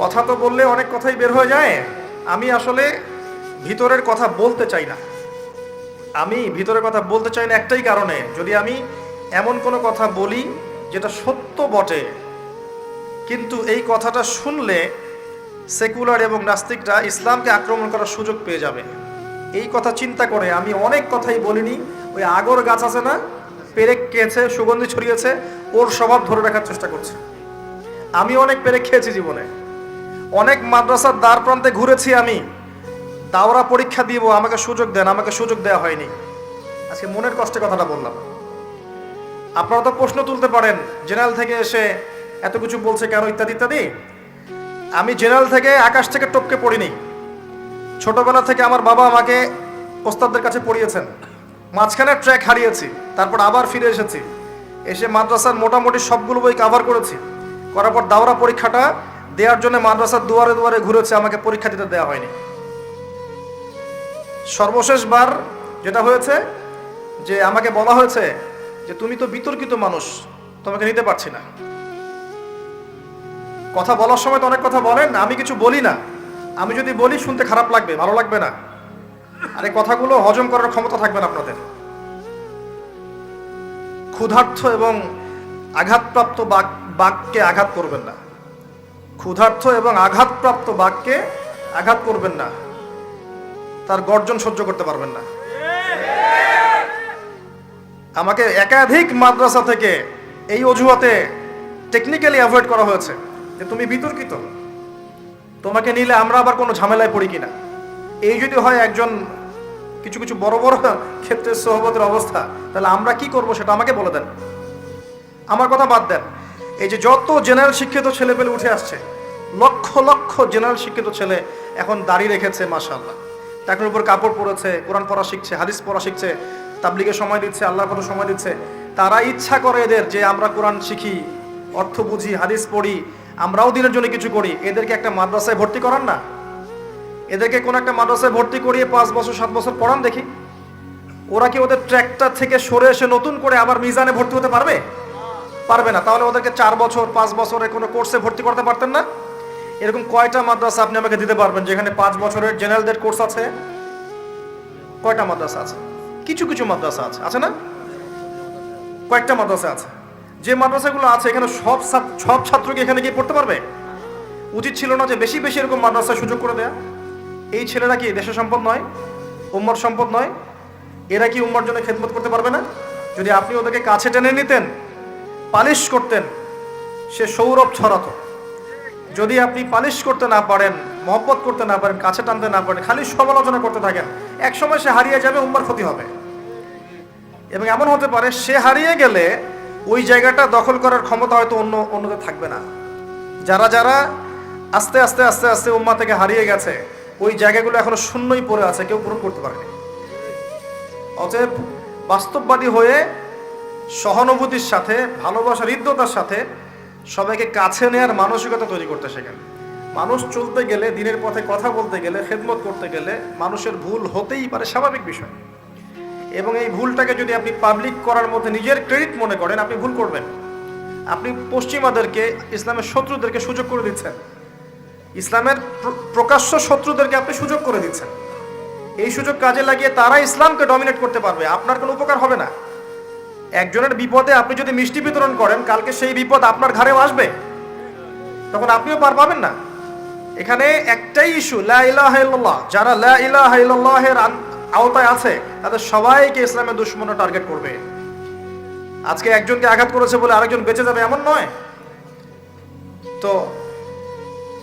কথা তো বললে অনেক কথাই বের হয়ে যায়। আমি আসলে ভিতরের কথা বলতে চাই না। আমি ভিতরের কথা বলতে চাই না একটাই কারণে। যদি আমি এমন কোনো কথা বলি যেটা সত্য বটে, কিন্তু এই কথাটা শুনলে সেকুলার এবং নাস্তিকরা ইসলামকে আক্রমণ করার সুযোগ পেয়ে যাবে। এই কথা চিন্তা করে আমি অনেক কথাই বলিনি। ওই আগর গাছ আছে না, পেরেক খেয়েছে, সুগন্ধি ছড়িয়েছে, ওর স্বভাব ধরে রাখার চেষ্টা করছে। আমি অনেক পেরেক খেয়েছি জীবনে। অনেক মাদ্রাসার দ্বার প্রান্তে ঘুরেছি আমি। দাওরা পরীক্ষা দিব, আমাকে সুযোগ দেন, আমাকে সুযোগ দেওয়া হয়নি। আজকে মনের কষ্টে কথাটা বললাম। আপনারা তো প্রশ্ন তুলতে পারেন, জেনারেল থেকে এসে এত কিছু বলছে কেন, ইত্যাদি ইত্যাদি। আমি জেনারেল থেকে আকাশ থেকে টপকে পড়িনি। ছোটবেলা থেকে আমার বাবা আমাকে ওস্তাদদের কাছে পড়িয়েছেন। মাঝখানে ট্র্যাক হারিয়েছি, তারপর আবার ফিরে এসেছি। এসে মাদ্রাসার মোটামুটি সবগুলো বই কাভার করেছি। করার পর দাওরা পরীক্ষাটা দেওয়ার জন্য মাদ্রাসার দুয়ারে দুয়ারে ঘুরেছে, আমাকে পরীক্ষা দিতে দেওয়া হয়নি। সর্বশেষবার যেটা হয়েছে, যে আমাকে বলা হয়েছে যে, তুমি তো বিতর্কিত মানুষ, তোমাকে নিতে পারছি না। কথা বলার সময় তো অনেক কথা বলেন, আমি কিছু বলি না। আমি যদি বলি, শুনতে খারাপ লাগবে, ভালো লাগবে না। আর এই কথাগুলো হজম করার ক্ষমতা থাকবে না আপনাদের। ক্ষুধার্থ এবং আঘাতপ্রাপ্ত বাক- বাক্যে আঘাত করবেন না। ক্ষুধার্থ এবং আঘাতপ্রাপ্ত বাক্যে আঘাত করবেন না। তার গর্জন সহ্য করতে পারবেন না। আমাকে একাধিক মাদ্রাসা থেকে এই অজুহাতে টেকনিক্যালি অ্যাভয়েড করা হয়েছে যে তুমি বিতর্কিত। তোমাকে নিলে আমরা আবার কোনো ঝামেলায় পড়ি কিনা। এই যদি হয় একজন কিছু কিছু বড় বড় ক্ষেত্রে সহবতের অবস্থা, তাহলে আমরা কি করব সেটা আমাকে বলে দেন। আমার কথা বাদ দেন। এই যে যত জেনারেল শিক্ষিত ছেলে পেলে উঠে আসছে, লক্ষ লক্ষ জেনারেল শিক্ষিত ছেলে এখন দাঁড়িয়ে রেখেছে, মাশাআল্লাহ। টাকার উপর কাপড় পরেছে, কোরআন পড়া শিখছে, হাদিস পড়া শিখছে তাবলিগে সময় দিচ্ছে, আল্লাহর কথা সময় দিচ্ছে। তারা ইচ্ছা করে এদের যে আমরা কোরআন শিখি, অর্থ বুঝি, হাদিস পড়ি, আমরাও দিনের জন্য কিছু করি। এদেরকে একটা মাদ্রাসায় ভর্তি করান না? এদেরকে কোন একটা মাদ্রাসায় ভর্তি করিয়ে পাঁচ বছর, সাত বছর পড়ান দেখি। ওরা কি ওদের ট্র্যাকটা থেকে সরে এসে নতুন করে আবার মিজানে ভর্তি হতে পারবে? পারবে না। তাহলে ওদেরকে চার বছর, পাঁচ বছরে কোনো কোর্সে ভর্তি করতে পারতেন না? এরকম কয়টা মাদ্রাসা আপনি আমাকে দিতে পারবেন, যেখানে পাঁচ বছরের জেনারেলদের কোর্স আছে? কয়টা মাদ্রাসা আছে? কিছু কিছু মাদ্রাসা আছে। আছে না? কয়েকটা মাদ্রাসা আছে। যে মাদ্রাসাগুলো আছে, এখানে সব সব ছাত্রকে এখানে গিয়ে পড়তে পারবে? উচিত ছিল না যে বেশি বেশি এরকম মাদ্রাসায় সুযোগ করে দেয়া। এই ছেলেরা কি দেশের সম্পদ নয়? উম্মর সম্পদ নয়? এরা কি উম্মার জন্য খেদমত করতে পারবে না? যদি আপনি ওদেরকে কাছে টেনে নিতেন পালিশ করতেন সে সৌরভ ছড়াতো। যদি আপনি পালিশ করতে না পারেন, মহব্বত করতে না পারেন, কাছে টানতে না পারেন, খালি সমালোচনা করতে থাকেন, এক সময় সে হারিয়ে যাবে, উম্মার ক্ষতি হবে। এবং এমন হতে পারে, সে হারিয়ে গেলে ওই জায়গাটা দখল করার ক্ষমতা হয়তো অন্য, অন্যদের থাকবে না। যারা যারা আস্তে আস্তে আস্তে আস্তে উম্মা থেকে হারিয়ে গেছে, ওই জায়গাগুলো এখনও শূন্যই পড়ে আছে, কেউ পূরণ করতে পারেনি। অতএব বাস্তববাদী হয়ে সহানুভূতির সাথে, ভালোবাসার হৃদ্যতার সাথে সবাইকে কাছে নেওয়ার মানসিকতা তৈরি করতে শেখেন। মানুষ চলতে গেলে, দিনের পথে কথা বলতে গেলে, খেদমত করতে গেলে মানুষের ভুল হতেই পারে, স্বাভাবিক বিষয়। এবং এই ভুলটাকে যদি আপনি পাবলিক করার মধ্যে নিজের ক্রেডিট মনে করেন, আপনি ভুল করবেন। আপনি পশ্চিমাদেরকে, ইসলামের শত্রুদেরকে সুযোগ করে দিচ্ছেন। ইসলামের প্রকাশ্য শত্রুদেরকে আপনি সুযোগ করে দিচ্ছেন। এই সুযোগ কাজে লাগিয়ে তারা ইসলামকে ডমিনেট করতে পারবে। আপনার কোনো উপকার হবে না। একজনের বিপদে আপনি যদি মিষ্টি বিতরণ করেন, কালকে সেই বিপদ আপনার ঘাড়েও আসবে। তখন আপনিও পার পাবেন না। এখানে একটাই ইস্যু যারা আওতায় আছে, তাদের সবাইকে ইসলামের দুশ্মনে টার্গেট করবে। আজকে একজনকে আঘাত করেছে বলে আরেকজন বেঁচে যাবে এমন নয়। তো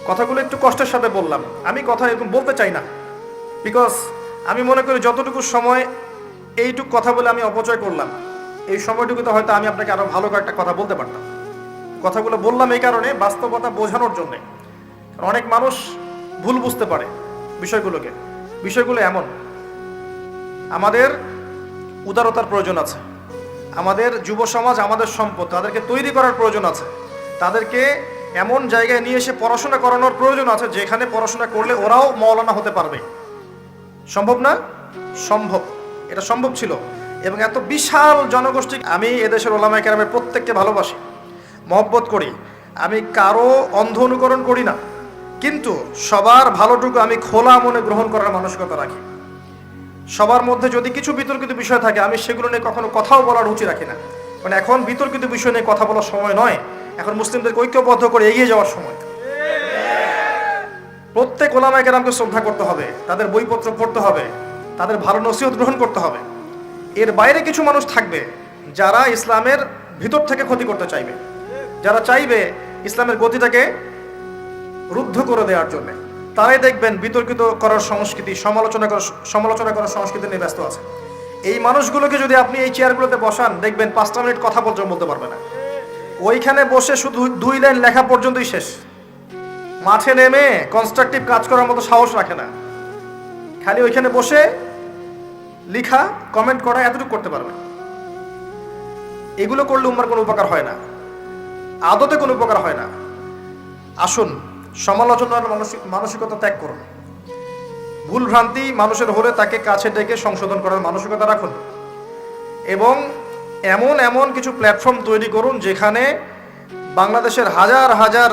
কথাগুলো একটু কষ্টের সাথে বললাম। আমি কথা এরকম বলতে চাই না। বিকজ আমি মনে করি যতটুকু সময় এইটুকু কথা বলে আমি অপচয় করলাম। এই সময়টুকুতে হয়তো আমি আপনাকে আরও ভালো কয়েকটা কথা বলতে পারতাম। কথাগুলো বললাম এই কারণে বাস্তবতা বোঝানোর জন্যে। অনেক মানুষ ভুল বুঝতে পারে বিষয়গুলোকে। বিষয়গুলো এমন। আমাদের উদারতার প্রয়োজন আছে। আমাদের যুব সমাজ আমাদের সম্পদ, তাদেরকে তৈরি করার প্রয়োজন আছে। তাদেরকে এমন জায়গায় নিয়ে এসে পড়াশোনা করানোর প্রয়োজন আছে, যেখানে পড়াশোনা করলে ওরাও মৌলানা হতে পারবে। সম্ভব না? সম্ভব। এটা সম্ভব ছিল। এবং এত বিশাল জনগোষ্ঠী আমি এদেশের ওলামায় কেরামের প্রত্যেককে ভালোবাসি, মহব্বত করি। আমি কারও অন্ধ অনুকরণ করি না। কিন্তু সবার ভালোটুকু আমি খোলা মনে গ্রহণ করার মানসিকতা রাখি। সবার মধ্যে যদি কিছু বিতর্কিত বিষয় থাকে, আমি সেগুলো নিয়ে কখনো কথাও বলার রুচি রাখি না। মানে এখন বিতর্কিত বিষয় নিয়ে কথা বলার সময় নয়, এখন মুসলিমদেরকে ঐক্যবদ্ধ করে এগিয়ে যাওয়ার সময়। প্রত্যেক ওলামায় কেরামকে শ্রদ্ধা করতে হবে, তাদের বইপত্র পড়তে হবে, তাদের ভালো নসিহত গ্রহণ করতে হবে। এর বাইরে কিছু মানুষ থাকবে যারা ইসলামের ভিতর থেকে ক্ষতি করতে চাইবে। যারা চাইবে ইসলামের গতিটাকে রুদ্ধ করে দেওয়ার জন্য। তারাই দেখবেন বিতর্কিত করার সংস্কৃতি, সমালোচনা করার সমালোচনা করার সংস্কৃতি নিয়ে ব্যস্ত আছে। এই মানুষগুলোকে যদি আপনি এই চেয়ারগুলোতে বসান, দেখবেন পাঁচটা মিনিট কথা পর্যন্ত বলতে পারবে না। ওইখানে বসে শুধু দুই লাইন লেখা পর্যন্তই শেষ। মাঠে নেমে কনস্ট্রাকটিভ কাজ করার মতো সাহস রাখে না। খালি ওইখানে বসে লিখা কমেন্ট করা, এতটুকু করতে পারবে। এগুলো করলে উম্মার কোনো উপকার হয় না। আদতে কোনো উপকার হয় না। আসুন সমালোচনার মানসিক, মানসিকতা ত্যাগ করুন। ভুল ভ্রান্তি মানুষের হলে তাকে কাছে ডেকে সংশোধন করার মানসিকতা রাখুন। এবং এমন এমন কিছু প্ল্যাটফর্ম তৈরি করুন যেখানে বাংলাদেশের হাজার হাজার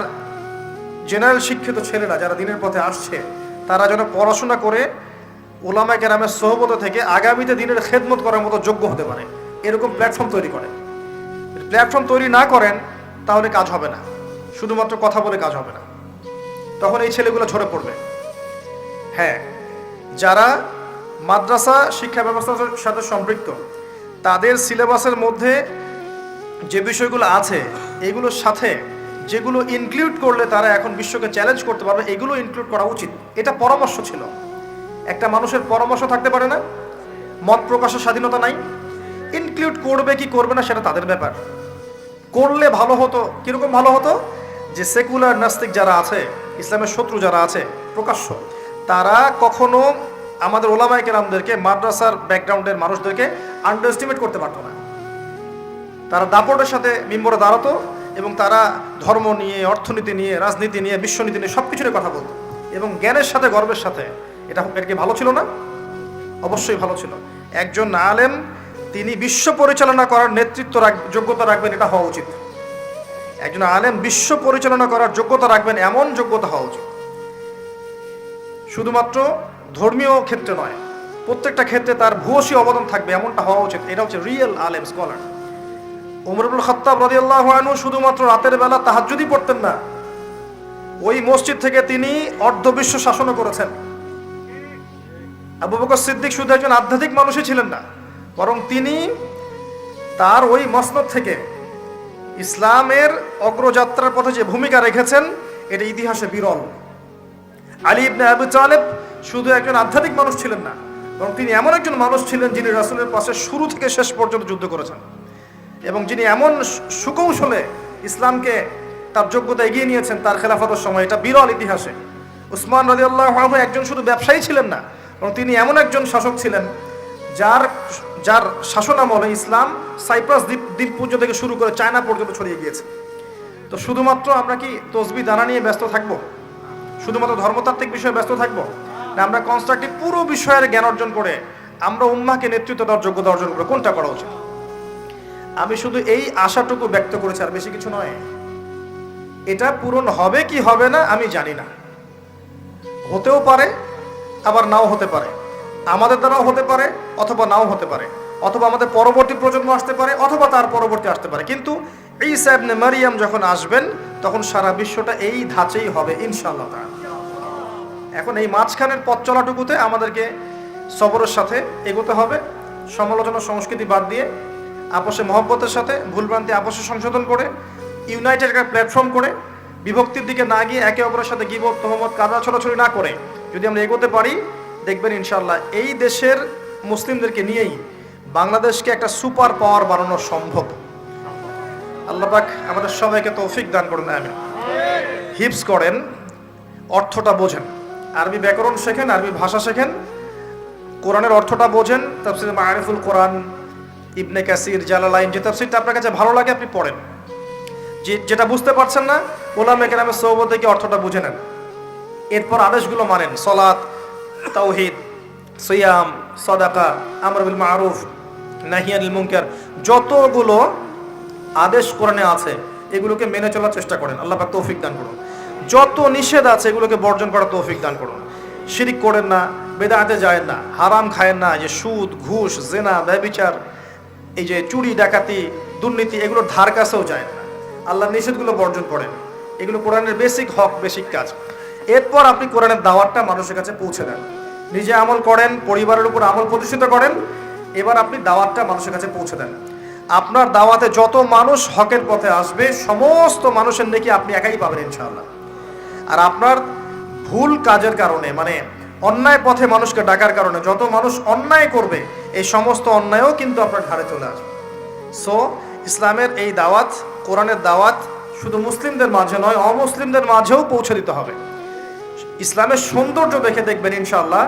জেনারেল শিক্ষিত ছেলেরা যারা দিনের পথে আসছে, তারা যেন পড়াশোনা করে ওলামা কেরামের সহবত থেকে আগামীতে দিনের খেদমত করার মতো যোগ্য হতে পারে। এরকম প্ল্যাটফর্ম তৈরি করে প্ল্যাটফর্ম তৈরি না করেন, তাহলে কাজ হবে না। শুধুমাত্র কথা বলে কাজ হবে না। তখন এই ছেলেগুলো ঝরে পড়বে। হ্যাঁ যারা মাদ্রাসা শিক্ষা ব্যবস্থার সাথে সম্পৃক্ত, তাদের সিলেবাসের মধ্যে যে বিষয়গুলো আছে, এগুলোর সাথে যেগুলো ইনক্লুড করলে তারা এখন বিশ্বকে চ্যালেঞ্জ করতে পারবে, এগুলো ইনক্লুড করা উচিত। এটা পরামর্শ ছিল। একটা মানুষের পরামর্শ থাকতে পারে না, মত প্রকাশের স্বাধীনতা নাই ইনক্লুড করবে কি করবে না সেটা তাদের ব্যাপার। করলে ভালো হতো, কীরকম ভালো হতো? যে সেকুলার নাস্তিক যারা আছে, ইসলামের শত্রু যারা আছে, প্রকাশ্য, তারা কখনো আমাদের ওলামাই কেরামদেরকে, মাদ্রাসার ব্যাকগ্রাউন্ডের মানুষদেরকে আন্ডারস্টিমেট করতে পারতো না। তারা দাপটের সাথে মিম্বরে দাঁড়াতো এবং তারা ধর্ম নিয়ে, অর্থনীতি নিয়ে, রাজনীতি নিয়ে, বিশ্বনীতি নিয়ে সব কিছু নিয়ে কথা বলতো। এবং জ্ঞানের সাথে, গর্বের সাথে এটা এটা কি ভালো ছিল না? অবশ্যই ভালো ছিল। একজন আলেম, তিনি বিশ্ব পরিচালনা করার নেতৃত্ব যোগ্যতা রাখবেন, এটা হওয়া উচিত। একজন আলেম বিশ্ব পরিচালনা করার যোগ্যতা রাখবেন, এমন যোগ্যতা হওয়া উচিত। শুধুমাত্র ধর্মীয় ক্ষেত্রে নয়, প্রত্যেকটা ক্ষেত্রে তার ভূয়সী অবদান থাকবে, এমনটা হওয়া উচিত। এটা হচ্ছে রিয়েল আলেম স্কলার উমরুল খত্তাব রাদিয়াল্লাহু আনহু শুধুমাত্র রাতের বেলা তাহাজ্জুদই পড়তেন না। ওই মসজিদ থেকে তিনি অর্ধবিশ্ব শাসনও করেছেন। আবু বকর সিদ্দিক শুধু একজন আধ্যাত্মিক মানুষই ছিলেন না, বরং তিনি তার ওই মসনদ থেকে ইসলামের অগ্রযাত্রার পথে যে ভূমিকা রেখেছেন, এটা ইতিহাসে বিরল। আলী ইবনে আবু তালেব শুধু একজন আধ্যাত্মিক মানুষ ছিলেন না, বরং তিনি এমন একজন মানুষ ছিলেন যিনি রাসূলের পাশে শুরু থেকে শেষ পর্যন্ত যুদ্ধ করেছেন এবং যিনি এমন সুকৌশলে ইসলামকে তার যোগ্যতা এগিয়ে নিয়েছেন, তার খেলাফতের সময়। এটা বিরল ইতিহাসে। উসমান রাজিউল্লাহ একজন শুধু ব্যবসায়ী ছিলেন না এবং তিনি এমন একজন শাসক ছিলেন যার যার শাসনামলে ইসলাম সাইপ্রাস দ্বীপ দ্বীপপুঞ্জ থেকে শুরু করে চায়না পর্যন্ত ছড়িয়ে গিয়েছে। তো শুধুমাত্র আমরা কি তসবি দানা নিয়ে ব্যস্ত থাকব? শুধুমাত্র ধর্মতাত্ত্বিক বিষয়ে ব্যস্ত থাকব? না, আমরা কনস্ট্রাকটিভ পুরো বিষয়ের জ্ঞান অর্জন করে আমরা উম্মাকে নেতৃত্ব দেওয়ার যোগ্যতা অর্জন করে কোনটা করা উচিত? আমি শুধু এই আশাটুকু ব্যক্ত করেছি, আর বেশি কিছু নয়। এটা পূরণ হবে কি হবে না, আমি জানি না। হতেও পারে আবার নাও হতে পারে। আমাদের দ্বারাও হতে পারে অথবা নাও হতে পারে। অথবা আমাদের পরবর্তী প্রজন্ম আসতে পারে অথবা তার পরবর্তী আসতে পারে। কিন্তু এই সাহেবনে মারিয়াম যখন আসবেন, তখন সারা বিশ্বটা এই ধাঁচেই হবে ইনশাল্লাহ। এখন এই মাঝখানের পথ চলাটুকুতে আমাদেরকে সবরের সাথে এগোতে হবে। সমালোচনা সংস্কৃতি বাদ দিয়ে, আপোষে মহব্বতের সাথে, ভুলভ্রান্তি আপোষে সংশোধন করে, ইউনাইটেড প্ল্যাটফর্ম করে, বিভক্তির দিকে না গিয়ে একে অপরের সাথে গিবত তোহমত কাদা ছড়াছড়ি না করে যদি আমরা এগোতে পারি, দেখবেন ইনশাল্লাহ এই দেশের মুসলিমদেরকে নিয়েই বাংলাদেশকে একটা সুপার পাওয়ার বানানো সম্ভব। আল্লাহ পাক আমাদের সবাইকে তৌফিক দান করেন আমি হিপস করেন, অর্থটা বোঝেন। আরবি ব্যাকরণ শেখেন, আরবি ভাষা শেখেন। কোরআনের অর্থটা বোঝেন। তাফসির মারিফুল কোরআন, ইবনে কাসির, জালালাইন, যে তাফসিরটা আপনার কাছে ভালো লাগে আপনি পড়েন। যে, যেটা বুঝতে পারছেন না ওলাম একেরামের সৌবত থেকে অর্থটা বুঝে নেন। এরপর আদেশগুলো মানেন সলাৎ তাওহিদ, সৈয়াম, সদাকা, আমর বিল মারুফ নাহিয়ানিল মুনকার, যতগুলো আদেশ কোরআনে আছে, এগুলোকে মেনে চলার চেষ্টা করেন। আল্লাহ পাক তৌফিক দান করুন। যত নিষেধ আছে, এগুলোকে বর্জন করার তৌফিক দান করুন। শিরিক করেন না, বেদাতে যায় না, হারাম খায়েন না যে সুদ, ঘুষ, জেনা, ব্যবিচার, এই যে চুরি, ডাকাতি, দুর্নীতি, এগুলোর ধার কাছেও যায় না। আল্লাহ নিষেধগুলো বর্জন করেন। এগুলো কোরআনের বেসিক হক বেসিক কাজ। এরপর আপনি কোরআনের দাওয়াতটা মানুষের কাছে পৌঁছে দেন। নিজে আমল করেন, পরিবারের উপর আমল প্রতিষ্ঠিত করেন, এবার আপনি দাওয়াতটা মানুষের কাছে পৌঁছে দেন। আপনার দাওয়াতে যত মানুষ হকের পথে আসবে, সমস্ত মানুষের নাকি আপনি একাই পাবেন ইনশাআল্লাহ। আর আপনার ভুল কাজের কারণে মানে অন্যায় পথে মানুষকে ডাকার কারণে, যত মানুষ অন্যায় করবে, এই সমস্ত অন্যায়ও কিন্তু আপনার ঘাড়ে চলে আসবে। সো ইসলামের এই দাওয়াত, কোরআনের দাওয়াত শুধু মুসলিমদের মাঝে নয়, অমুসলিমদের মাঝেও পৌঁছে দিতে হবে। ইসলামের সৌন্দর্য দেখে দেখবেন ইনশাল্লাহ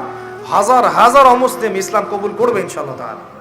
হাজার হাজার অমুসলিম ইসলাম কবুল করবে ইনশাল্লাহ তাহলে